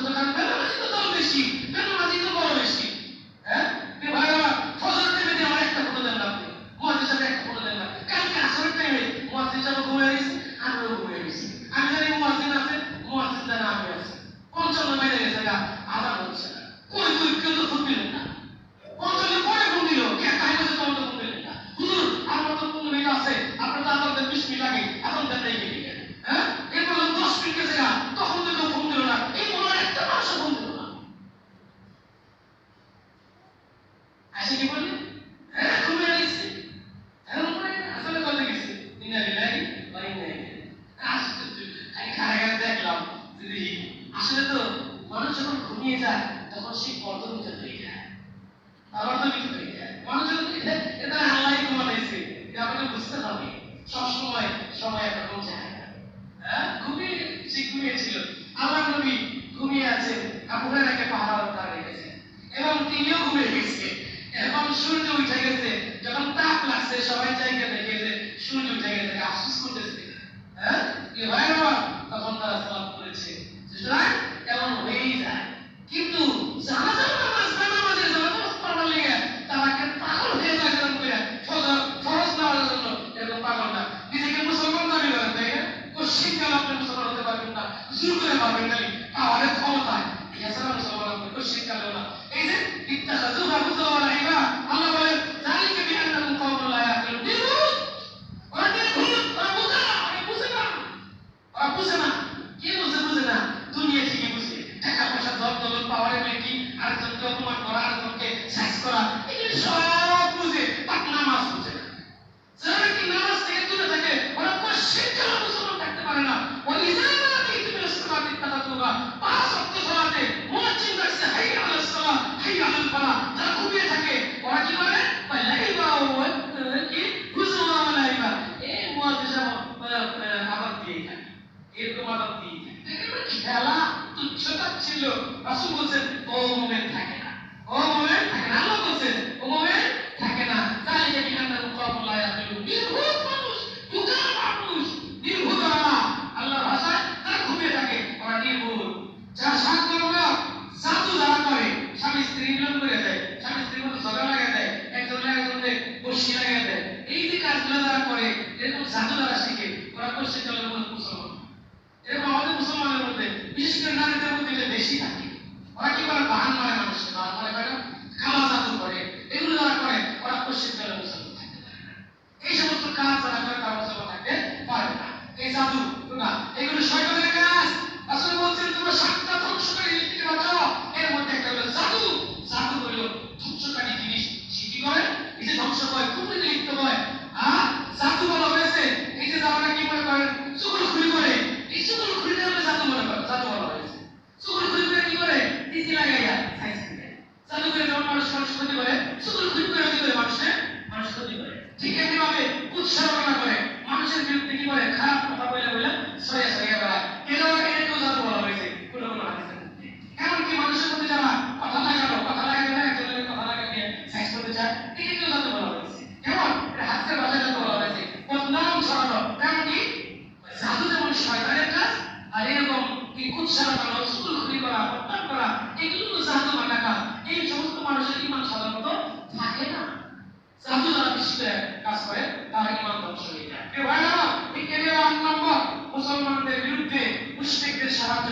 But I'm better than the non-machine. আসলে তো মানুষ যখন ঘুমিয়ে যায়, তখন সেই পর্দমিতা হয়ে যায় পর্দমিত হয়ে যায় মানুষ যখন এটা আল্লাহ ঘুমানাইছে এটা আপনাকে বুঝতে হবে। সবসময় সময় একরকম যায় না হ্যাঁ? সে ঘুমিয়েছিল আল্লাহ নবী ঘুমিয়ে আছেন আপনার একে পাহাড় তারা রেখেছেন এবং তিনিও ঘুমিয়ে গেছে। সূর্য উঠে গেছে। যখন তাপ লাগছে, সবাই জায়গা দেখে সূর্য উঠে গেছে। করতেছে। সাধনারা শিখে, ওরা পশ্চিম দলের মধ্যে মুসলমান। এরকম আমাদের মুসলমানের মধ্যে, বিশেষ করে নারীদের মধ্যে বেশি থাকে। ওরা কি করে বাহান্ন भाई मुसलमान के विरुद्ध मुस्लिम के साथ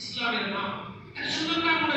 ইসলামের নাম সুন্দর নাম মনে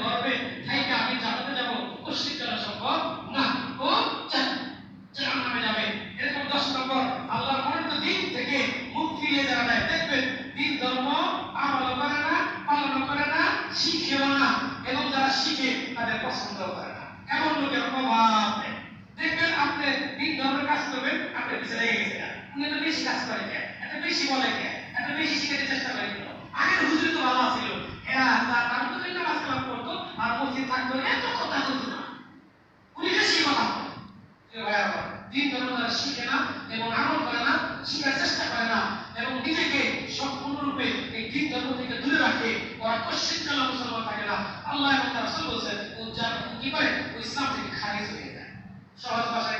পছন্দ করে না। এমন লোকের অভাব নেই। দেখবেন আপনি তিন ধরনের কাজ করবেন, আপনি পিছনে লেগে গেছে উনি তো বেশি কাজ করে কে? এত বেশি বলে কে? এত বেশি শিখাতে চেষ্টা করে আগের হুজুর তো ভালো ছিল সহজ ভাষায়